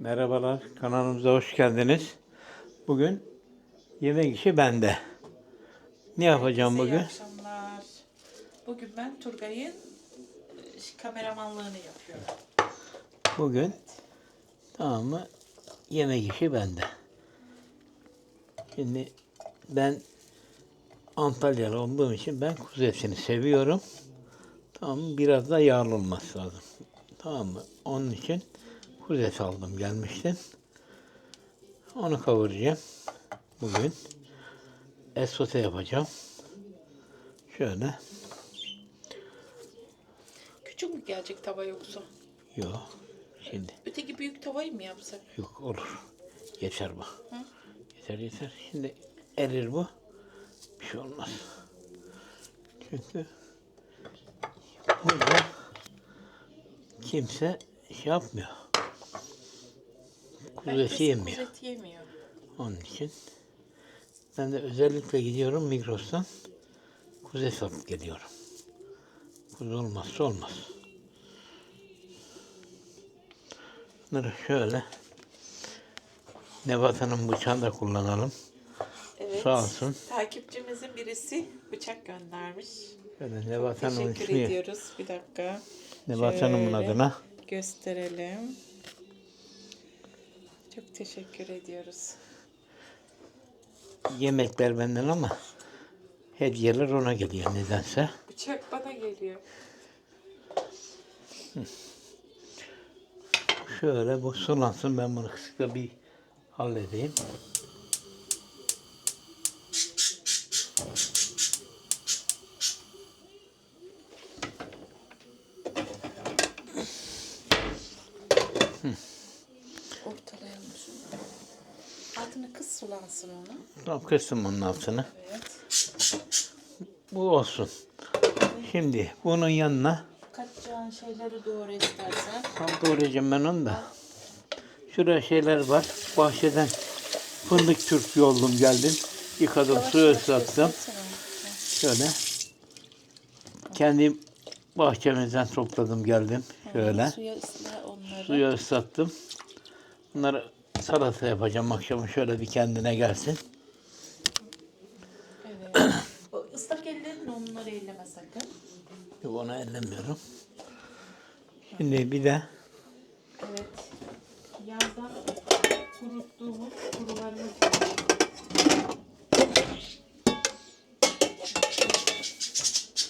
Merhabalar, kanalımıza hoş geldiniz. Bugün yemek işi bende. Ne yapacağım Herkese bugün? İyi akşamlar. Bugün ben Turgay'ın e, kameramanlığını yapıyorum. Bugün tamam mı? Yemek işi bende. Şimdi ben Antalyalı olduğum için ben kuzu etini seviyorum. Tamam mı? Biraz da yağlı olması lazım. Tamam mı? Onun için kuzu eti aldım gelmiştim. Onu kavuracağım. Bugün et sote yapacağım. Şöyle. Küçük mü gelecek tava yoksa? Yok. Şimdi. Öteki büyük tavayı mı yapsak? Yok olur. Yeter bu. Hı? Yeter yeter. Şimdi erir bu. Bir şey olmaz. Çünkü burada kimse şey yapmıyor. Kuzu eti Herkes yemiyor. kuzu eti yemiyor. Onun için ben de özellikle gidiyorum Migros'tan kuzu eti alıp geliyorum. Kuzu olmazsa olmaz. Bunları şöyle Nebat Hanım bıçağını da kullanalım. Evet. Sağ olsun. Takipçimizin birisi bıçak göndermiş. Şöyle Hanım'ın Teşekkür ismi ediyoruz. Bir dakika. Nebat Hanım'ın Şöyle adına. Gösterelim. Çok teşekkür ediyoruz. Yemekler benden ama hediyeler ona geliyor nedense. Bıçak bana geliyor. Şöyle bu sulansın ben bunu kısıkta bir halledeyim. Ortalayalım şunu. Altını kız sulansın kıstım onun altını. Evet. Bu olsun. Şimdi bunun yanına Katacağın şeyleri doğru istersen. tam doğrayacağım ben onu da. Şuraya şeyler var. Bahçeden fındık türk yoldum geldim. Yıkadım, Yavaş yavaş ıslattım. Şöyle. Kendi bahçemizden topladım geldim. Şöyle. Suya onları. Suya ıslattım. Bunları salata yapacağım akşama şöyle bir kendine gelsin. Evet. o ıslak ellerinle onları elleme sakın. Yok onu ellemiyorum. Şimdi bir de Evet. Yazdan kuruttuğumuz kurularımız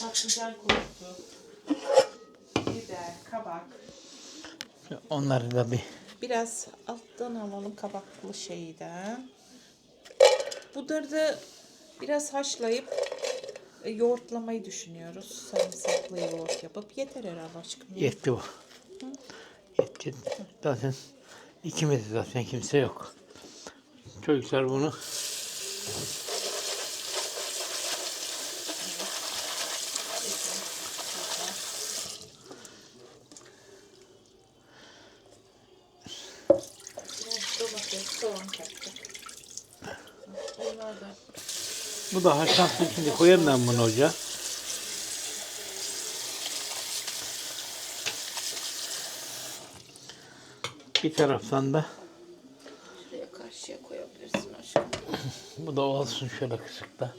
Patlıcan kurusu, biber, kabak. onları da bir Biraz alttan alalım kabaklı şeyden. Bunları da biraz haşlayıp e, yoğurtlamayı düşünüyoruz. Sarımsaklı yoğurt yapıp yeter herhalde aşkım. yetti bu. Yetti. Zaten ikimiz zaten kimse yok. Çocuklar bunu Biraz domates, soğan kattık. Onlar da bu da haşlansın şimdi koyayım ben bunu ocağa. Bir taraftan da şuraya karşıya koyabilirsin aşkım. bu da olsun şöyle kısıkta.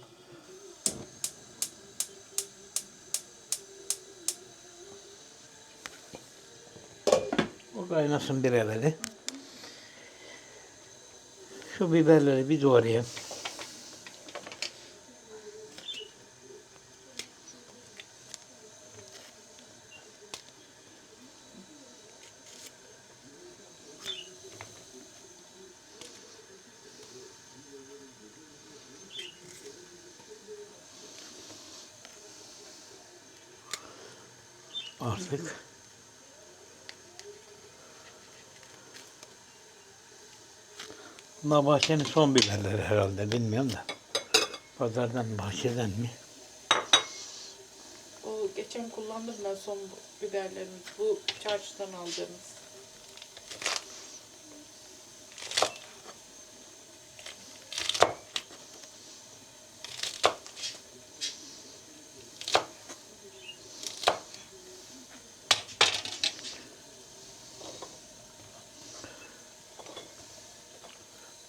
O kaynasın bir evveli. Şu biberleri bir doğrayayım. Artık Bunlar bahçenin son biberleri herhalde bilmiyorum da. Pazardan bahçeden mi? O geçen kullandım ben son biberlerimiz. Bu çarşıdan aldığımız.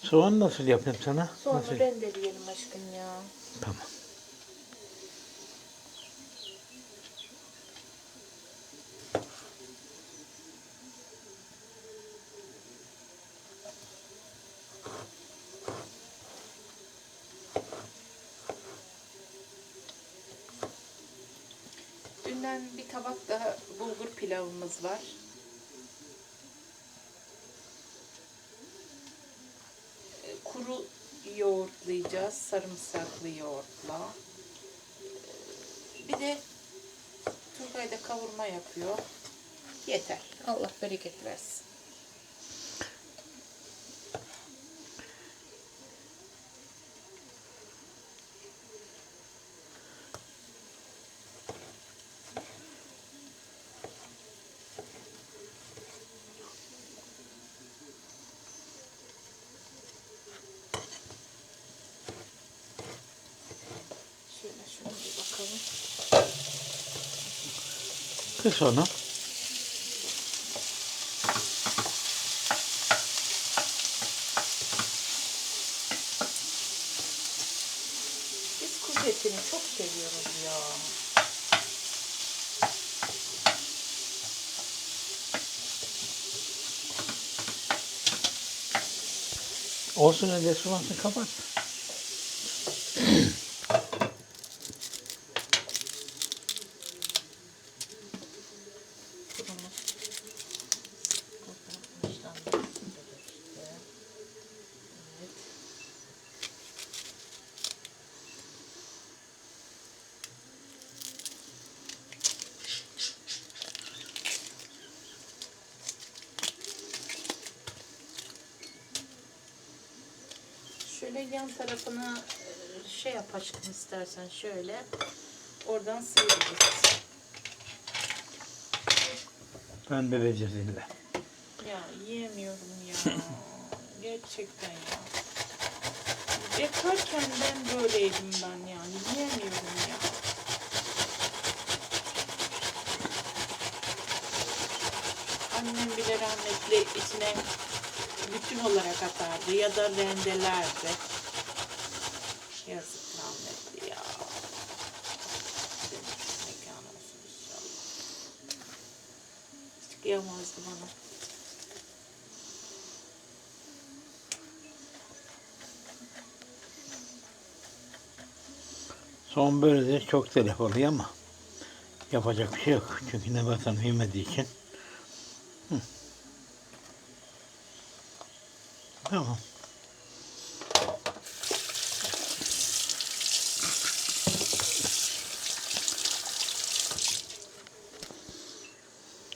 Soğan nasıl yapayım sana? Sonra Nasıl? rendeleyelim aşkım ya. Tamam. Dünden bir tabak daha bulgur pilavımız var. Ee, Kuru yoğurtlayacağız. Sarımsaklı yoğurtla. Ee, Bir de Turgay da kavurma yapıyor. Yeter. Allah bereket versin. Şöyle şuna bir bakalım. Kıs onu. Biz kuzu etini çok seviyoruz ya. Olsun öyle sulansın kapat. Yan tarafına e, şey yap aşkım istersen şöyle. Oradan sıyırırız. Ben de illa. Ya yiyemiyorum ya. Gerçekten ya. Yaparken ben böyleydim ben yani. Yiyemiyorum ya. Annem bile rahmetli içine bütün olarak atardı ya da rendelerdi. Yazık rahmetli ya. Mekanı olsun inşallah. Hiç bana. Son böyle çok telef oluyor ama yapacak bir şey yok. Çünkü Nebat Hanım yemediği için. Hı. Tamam.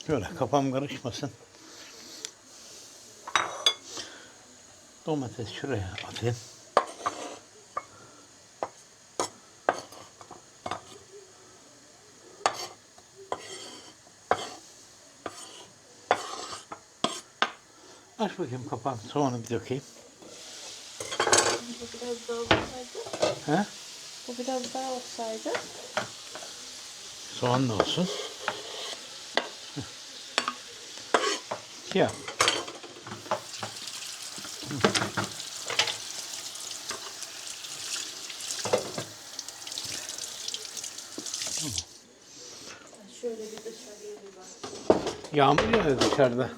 Şöyle kafam karışmasın. Domates şuraya atayım. Aç bakayım kapağını, soğanı bir dökeyim. Bu biraz daha olsaydı. He? Bu biraz daha olsaydı. Soğan da olsun. Yap. Şöyle bir dışarıya bir bak. Yağmur yağıyor dışarıda.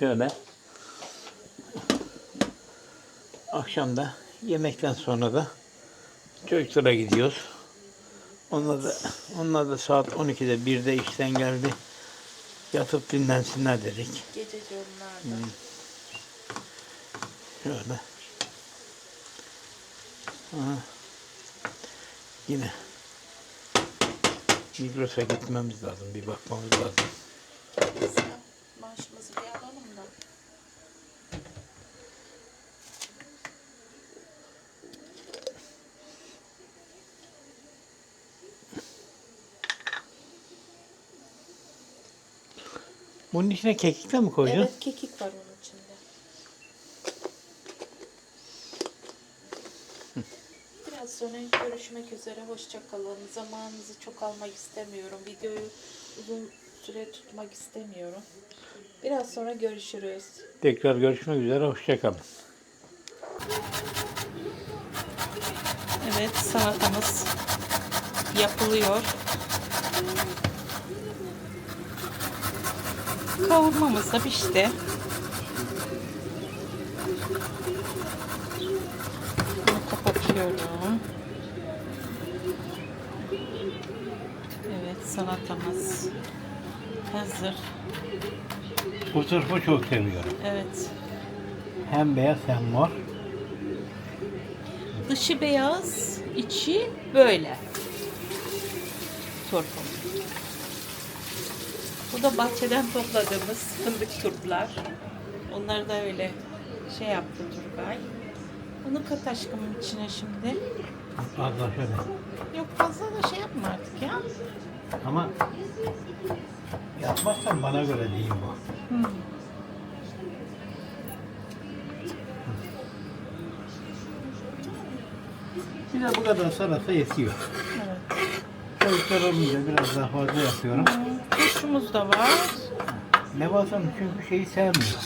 Şöyle. Akşamda yemekten sonra da çocuklara gidiyoruz. Onlar da, onlar da saat 12'de 1'de işten geldi. Yatıp dinlensinler dedik. Gececi onlar da. Şöyle. Aha. Yine Migros'a gitmemiz lazım. Bir bakmamız lazım. Maaşımızı bir alalım da. Bunun içine kekik de mi koydun? Evet kekik var onun içinde. Biraz sonra görüşmek üzere. Hoşça kalın. Zamanınızı çok almak istemiyorum. Videoyu uzun süre tutmak istemiyorum. Biraz sonra görüşürüz. Tekrar görüşmek üzere. Hoşçakalın. Evet salatamız yapılıyor. Kavurmamız da pişti. Bunu kapatıyorum. Evet salatamız hazır. Bu tırpı çok seviyorum. Evet. Hem beyaz hem mor. Dışı beyaz, içi böyle. Turpum. Bu da bahçeden topladığımız fındık turplar. Onları da öyle şey yaptı Turgay. Bunu kat aşkımın içine şimdi. Fazla şöyle. Yok fazla da şey yapma artık ya. Ama yapmazsan bana göre değil bu. Hmm. Bir de bu kadar sarasa yetiyor. Evet. Çocuklar olunca biraz daha fazla yapıyorum. Turşumuz da var. Nevat Hanım çünkü şeyi sevmiyor.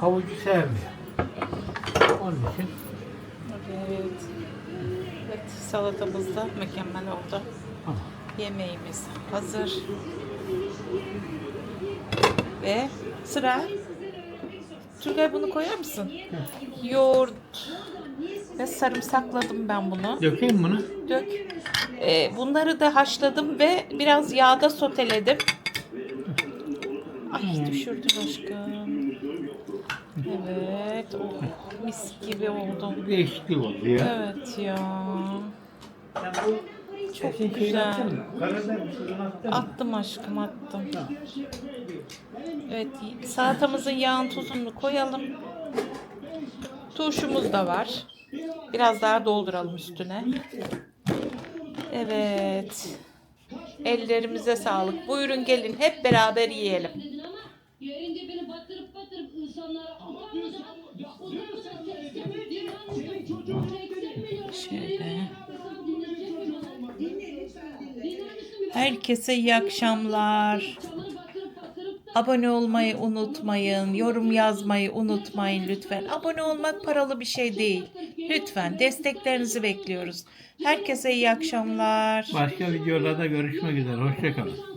Havucu sevmiyor. Onun için Evet. Evet salatamız da mükemmel oldu. Tamam. Yemeğimiz hazır. Ve sıra Turgay bunu koyar mısın? Yoğurt ve sarımsakladım ben bunu. dökeyim bunu. Dök. Ee, bunları da haşladım ve biraz yağda soteledim. Ay düşürdüm aşkım. Evet. Oh, mis gibi oldu. Değişiklik oldu ya. Evet ya. Çok güzel. Attım aşkım attım. Evet salatamızın yağın tuzunu koyalım. Turşumuz da var. Biraz daha dolduralım üstüne. Evet. Ellerimize sağlık. Buyurun gelin hep beraber yiyelim. Şöyle. Herkese iyi akşamlar. Abone olmayı unutmayın. Yorum yazmayı unutmayın lütfen. Abone olmak paralı bir şey değil. Lütfen desteklerinizi bekliyoruz. Herkese iyi akşamlar. Başka videolarda görüşmek üzere. Hoşçakalın.